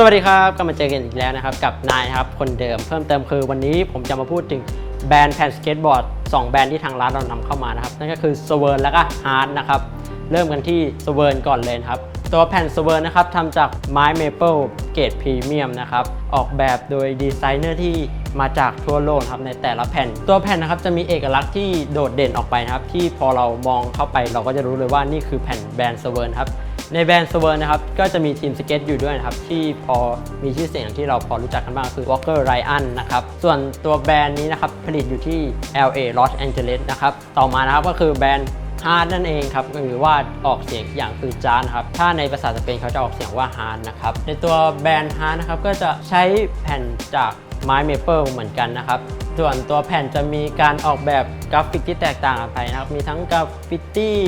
สวัสดีครับกลับมาเจอกันอีกแล้วนะครับ กับนายครับ คนเดิมเพิ่มเติมคือวันนี้ผมจะมาพูดถึงแบรนด์แผ่นสเก็ตบอร์ด2แบรนด์ที่ทางร้านเรานำเข้ามานะครับ นั่นก็คือ s w e r n และก็ Hard นะครับ เริ่มกันที่ s w e r n ก่อนเลยครับ ตัวแผ่น s w e r n นะครับทำจากไม้เมเปิลเกรดพรีเมียมนะครับ ออกแบบโดยดีไซเนอร์ที่มาจากทั่วโลกนครับในแต่ละแผ่น ตัวแผ่นนะครับจะมีเอกลักษณ์ที่โดดเด่นออกไปนะครับ ที่พอเรามองเข้าไปเราก็จะรู้เลยว่านี่คือแผ่นแบรนด์ s w e r n ครับ ในแบรนด์สเวิร์นะครับก็จะมีทีมสเก็ตอยู่ด้วยนะครับที่พอมีชื่อเสียงที่เราพอรู้จักกันบ้างคือ Walker Ryan นะครับส่วนตัวแบรนด์นี้นะครับผลิตอยู่ที่ LA Los Angeles นะครับต่อมานะครับก็คือแบรนด์ Hard นั่นเองครับหรือว่าออกเสียงอย่างคือจานครับถ้าในภาษาสเปนเขาจะออกเสียงว่า Hard นะครับในตัวแบรนด์ Hard นะครับก็จะใช้แผ่นจากไม้เมเปิลเหมือนกันนะครับส่วนตัวแผ่นจะมีการออกแบบกราฟิกที่แตกต่างกันไปนะครับมีทั้งกราฟฟิตี้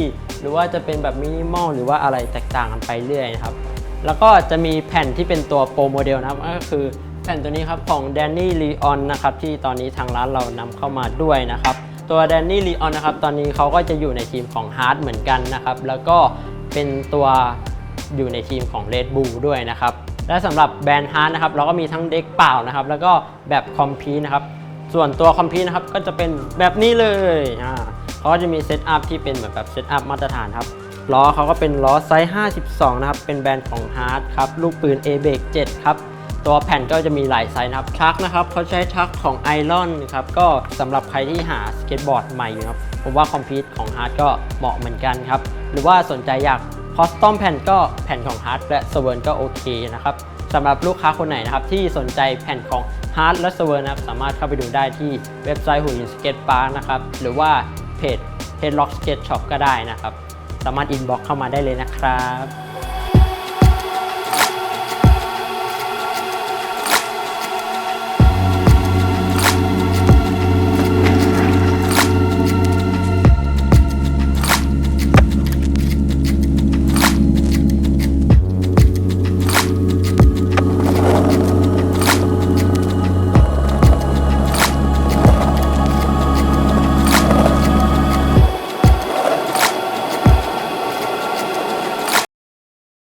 หรือว่าจะเป็นแบบมินิมอลหรือว่าอะไรแตกต่างกันไปเรื่อยนะครับ แล้วก็จะมีแผ่นที่เป็นตัวโปรโมเดลนะครับ ก็คือแผ่นตัวนี้ครับของ Danny Leon นะครับที่ตอนนี้ทางร้านเรานำเข้ามาด้วยนะครับ ตัว Danny Leon นะครับตอนนี้เขาก็จะอยู่ในทีมของ Hard เหมือนกันนะครับ แล้วก็เป็นตัวอยู่ในทีมของ Red Bull ด้วยนะครับ และสำหรับแบรนด์ Hard นะครับเราก็มีทั้งเด็กเปล่านะครับ แล้วก็แบบคอมพีนะครับส่วนตัวคอมพิวนะครับก็จะเป็นแบบนี้เลยอ่า เขาจะมีเซตอัพที่เป็นเหมือนแบบเซตอัพมาตรฐานครับล้อเขาก็เป็นล้อไซส์ 52 นะครับ เป็นแบรนด์ของ Hard ครับ ลูกปืน a b r a k 7 ครับ ตัวแผ่นก็จะมีหลายไซส์นะครับชักนะครับเขาใช้ชักของ Iron ครับ ก็สำหรับใครที่หาสเก็ตบอร์ดใหม่อยู่ครับ ผมว่าคอมพิวต์ของ Hard ก็เหมาะเหมือนกันครับ หรือว่าสนใจอยากคอสตอมแผ่นก็แผ่นของ Hard และ s w e r n ก็โอเคนะครับสำหรับลูกค้าคนไหนนะครับ ที่สนใจแผ่นของ Hard และ s w e r นะครับ สามารถเข้าไปดูได้ที่เว็บไซต์หุ่นสเก็ตปาร์นะครับ หรือว่า เพจ Headlock Skate Shop ก็ได้นะครับ สามารถอินบ็อกเข้ามาได้เลยนะครับ